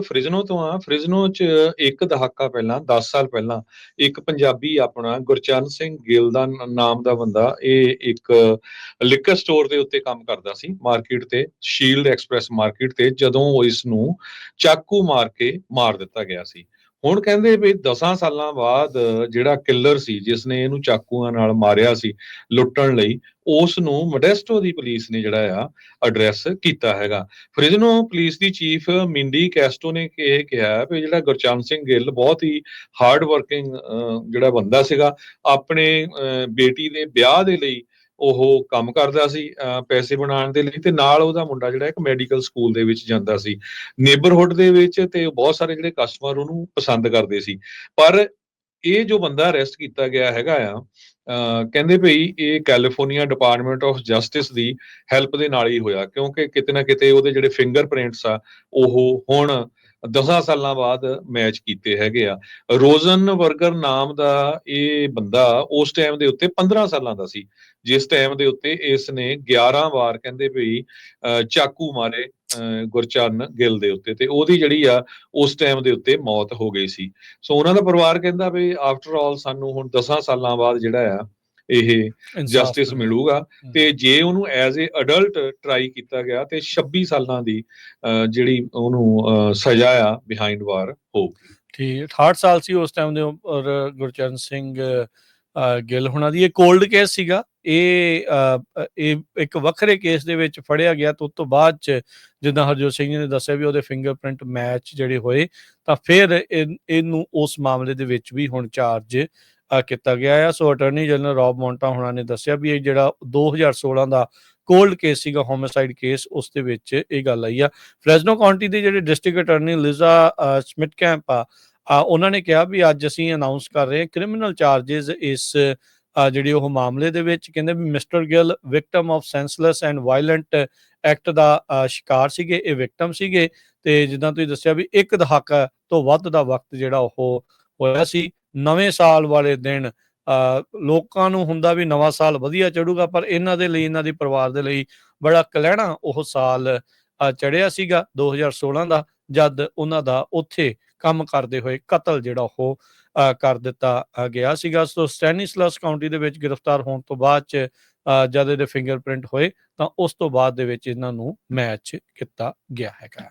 Fresno ਤੋਂ ਆ। Fresno ਚ ਇੱਕ ਦਹਾਕਾ ਪਹਿਲਾਂ 10 ਸਾਲ ਪਹਿਲਾਂ, ਇੱਕ ਪੰਜਾਬੀ ਆਪਣਾ ਗੁਰਚਰਨ ਸਿੰਘ ਗਿੱਲ ਦਾ ਨਾਮ ਦਾ ਬੰਦਾ, ਇਹ ਇੱਕ ਲਿਕਰ ਸਟੋਰ ਦੇ ਉੱਤੇ ਕੰਮ ਕਰਦਾ ਸੀ ਮਾਰਕੀਟ ਤੇ ਸ਼ੀਲਡ ਐਕਸਪ੍ਰੈਸ ਮਾਰਕੀਟ ਤੇ, ਜਦੋਂ ਉਹ ਇਸ ਨੂੰ ਚਾਕੂ ਮਾਰ ਕੇ ਮਾਰ ਦਿੱਤਾ ਗਿਆ ਸੀ। ਹੁਣ ਕਹਿੰਦੇ ਵੀ 10 ਸਾਲਾਂ ਬਾਅਦ ਜਿਹੜਾ ਕਿਲਰ ਸੀ ਜਿਸ ਨੇ ਇਹਨੂੰ ਚਾਕੂਆਂ ਨਾਲ ਮਾਰਿਆ ਸੀ ਲੁੱਟਣ ਲਈ ਉਸ ਨੂੰ ਮੋਡੈਸਟੋ ਦੀ ਪੁਲਿਸ ਨੇ ਜਿਹੜਾ ਆ ਐਡਰੈਸ ਕੀਤਾ ਹੈਗਾ। ਫ੍ਰਿਜ਼ਨੋ ਪੁਲਿਸ ਦੀ ਚੀਫ ਮਿੰਡੀ ਕੈਸਟੋ ਨੇ ਇਹ ਕਿਹਾ ਵੀ ਜਿਹੜਾ ਗੁਰਚਰਨ ਸਿੰਘ ਗਿੱਲ ਬਹੁਤ ਹੀ ਹਾਰਡ ਵਰਕਿੰਗ ਜਿਹੜਾ ਬੰਦਾ ਸੀਗਾ ਆਪਣੇ ਅਹ, ਬੇਟੀ ਦੇ ਵਿਆਹ ਦੇ ਲਈ ਉਹ ਕੰਮ ਕਰਦਾ ਸੀ ਪੈਸੇ ਬਣਾਉਣ ਦੇ ਲਈ ਤੇ ਨਾਲ ਉਹਦਾ ਮੁੰਡਾ ਜਿਹੜਾ ਇੱਕ ਮੈਡੀਕਲ ਸਕੂਲ ਦੇ ਵਿੱਚ ਜਾਂਦਾ ਸੀ। ਨੇਬਰਹੁੱਡ ਦੇ ਵਿੱਚ ਤੇ ਬਹੁਤ ਸਾਰੇ ਜਿਹੜੇ ਕਸਟਮਰ ਉਹਨੂੰ ਪਸੰਦ ਕਰਦੇ ਸੀ। ਪਰ ਇਹ ਜੋ ਬੰਦਾ ਅਰੈਸਟ ਕੀਤਾ ਗਿਆ ਹੈਗਾ ਆ ਕਹਿੰਦੇ ਭਈ ਇਹ ਕੈਲੀਫੋਰਨੀਆ ਡਿਪਾਰਟਮੈਂਟ ਆਫ ਜਸਟਿਸ ਦੀ ਹੈਲਪ ਦੇ ਨਾਲ ਹੀ ਹੋਇਆ, ਕਿਉਂਕਿ ਕਿਤੇ ਨਾ ਕਿਤੇ ਉਹਦੇ ਜਿਹੜੇ ਫਿੰਗਰਪ੍ਰਿੰਟਸ ਆ, ਉਹ ਹੁਣ 10 ਸਾਲਾਂ ਬਾਅਦ ਮੈਚ ਕੀਤੇ ਹੈਗੇ ਆ। ਰੋਜ਼ਨ ਵਰਗਰ ਨਾਮ ਦਾ ਇਹ ਬੰਦਾ ਉਸ ਟਾਈਮ ਦੇ ਉੱਤੇ 15 ਸਾਲਾਂ ਦਾ ਸੀ। ਜਿਸ ਟਾਈਮ ਦੇ ਉੱਤੇ ਇਸ ਨੇ 11 ਵਾਰ ਕਹਿੰਦੇ ਵੀ ਅਹ, ਚਾਕੂ ਮਾਰੇ ਅਹ, ਗੁਰਚਰਨ ਗਿੱਲ ਦੇ ਉੱਤੇ ਤੇ ਉਹਦੀ ਜਿਹੜੀ ਆ ਉਸ ਟਾਈਮ ਦੇ ਉੱਤੇ ਮੌਤ ਹੋ ਗਈ ਸੀ। ਸੋ ਉਹਨਾਂ ਦਾ ਪਰਿਵਾਰ ਕਹਿੰਦਾ ਵੀ ਆਫਟਰ ਆਲ ਸਾਨੂੰ ਹੁਣ 10 ਸਾਲਾਂ ਬਾਅਦ ਜਿਹੜਾ ਆ ਇਹ ਜਸਟਿਸ ਮਿਲੇ। ਮਿਲੂਗਾ। ਤੇ ਜੇ ਉਹਨੂੰ ਐਜ਼ ਅ ਅਡਲਟ ਟਰਾਈ ਕੀਤਾ ਗਿਆ ਤੇ 26 ਸਾਲਾਂ ਦੀ ਜਿਹੜੀ ਉਹਨੂੰ ਸਜ਼ਾ ਆ ਬਿਹਾਈਂਡ ਵਾਰ ਹੋਊਗੀ ਠੀਕ 68 ਸਾਲ ਸੀ ਉਸ ਟਾਈਮ ਦੇ ਔਰ ਗੁਰਚਰਨ ਸਿੰਘ ਗਿੱਲ ਹੁਣਾਂ ਦੀ ਇਹ ਕੋਲਡ ਕੇਸ ਸੀਗਾ ਇਹ ਇਹ ਇੱਕ ਵੱਖਰੇ ਕੇਸ ਦੇ ਵਿੱਚ ਫੜਿਆ ਗਿਆ ਤੇ ਉਸ ਤੋਂ ਬਾਅਦ ਚ ਜਿੱਦਾਂ ਹਰਜੋਤ ਸਿੰਘ ਜੀ ਨੇ ਦੱਸਿਆ ਵੀ ਉਹਦੇ ਫਿੰਗਰਪ੍ਰਿੰਟ ਮੈਚ ਜਿਹੜੇ ਹੋਏ ਤਾਂ ਫਿਰ ਇਹ- ਇਹਨੂੰ ਉਸ ਮਾਮਲੇ ਦੇ ਵਿੱਚ ਵੀ ਹੁਣ ਚਾਰਜ ਕੀਤਾ ਗਿਆ ਆ। ਸੋ ਅਟਾਰਨੀ ਜਨਰਲ ਰੌਬ ਮੌਂਟਾ ਹੁਣਾਂ ਨੇ ਦੱਸਿਆ ਵੀ ਇਹ ਜਿਹੜਾ 2016 ਦਾ ਕੋਲਡ ਕੇਸ ਸੀਗਾ ਹੋਮਿਸਾਈਡ ਕੇਸ ਉਸ ਦੇ ਵਿੱਚ ਇਹ ਗੱਲ ਆਈ ਆ। ਫ੍ਰੈਜ਼ਨੋ ਕਾਉਂਟੀ ਦੇ ਜਿਹੜੇ district attorney Lisa Smittcamp ਆ ਉਹਨਾਂ ਨੇ ਕਿਹਾ ਵੀ ਅੱਜ ਅਸੀਂ ਅਨਾਉਂਸ ਕਰ ਰਹੇ ਹਾਂ ਕ੍ਰਿਮੀਨਲ ਚਾਰजेस ਇਸ ਅ, ਜਿਹੜੀ ਉਹ ਮਾਮਲੇ ਦੇ ਵਿੱਚ। ਕਹਿੰਦੇ ਵੀ mister Gill victim of senseless and violent act ਦਾ ਸ਼ਿਕਾਰ ਸੀਗੇ ਇਹ ਵਿਕਟਮ ਸੀਗੇ। ਤੇ ਜਿੱਦਾਂ ਤੁਸੀਂ ਦੱਸਿਆ ਵੀ ਇੱਕ ਦਹਾਕਾ ਤੋਂ ਵੱਧ ਦਾ ਵਕਤ ਜਿਹੜਾ ਉਹ ਹੋਇਆ ਸੀ। ਨਵੇਂ ਸਾਲ ਵਾਲੇ ਦਿਨ ਅ, ਲੋਕਾਂ ਨੂੰ ਹੁੰਦਾ ਵੀ ਨਵਾਂ ਸਾਲ ਵਧੀਆ ਚੜੂਗਾ ਪਰ ਇਹਨਾਂ ਦੇ ਲਈ ਇਹਨਾਂ ਦੇ ਪਰਿਵਾਰ ਦੇ ਲਈ ਬੜਾ ਕਲਹਿਣਾ ਉਹ ਸਾਲ ਚੜਿਆ ਸੀਗਾ 2016 ਦਾ ਜਦ ਉਹਨਾਂ ਦਾ ਉੱਥੇ ਕੰਮ ਕਰਦੇ ਹੋਏ ਕਤਲ ਜਿਹੜਾ ਉਹ ਕਰ ਦਿੱਤਾ ਗਿਆ ਸੀਗਾ। ਸੋ ਸਟੈਨਿਸਲਸ ਕਾਉਂਟੀ ਦੇ ਵਿੱਚ ਗ੍ਰਿਫਤਾਰ ਹੋਣ ਤੋਂ ਬਾਅਦ ਚ ਅ, ਜਦ ਇਹਦੇ ਫਿੰਗਰਪ੍ਰਿੰਟ ਹੋਏ ਤਾਂ ਉਸ ਤੋਂ ਬਾਅਦ ਦੇ ਵਿੱਚ ਇਹਨਾਂ ਨੂੰ ਮੈਚ ਕੀਤਾ ਗਿਆ ਹੈਗਾ।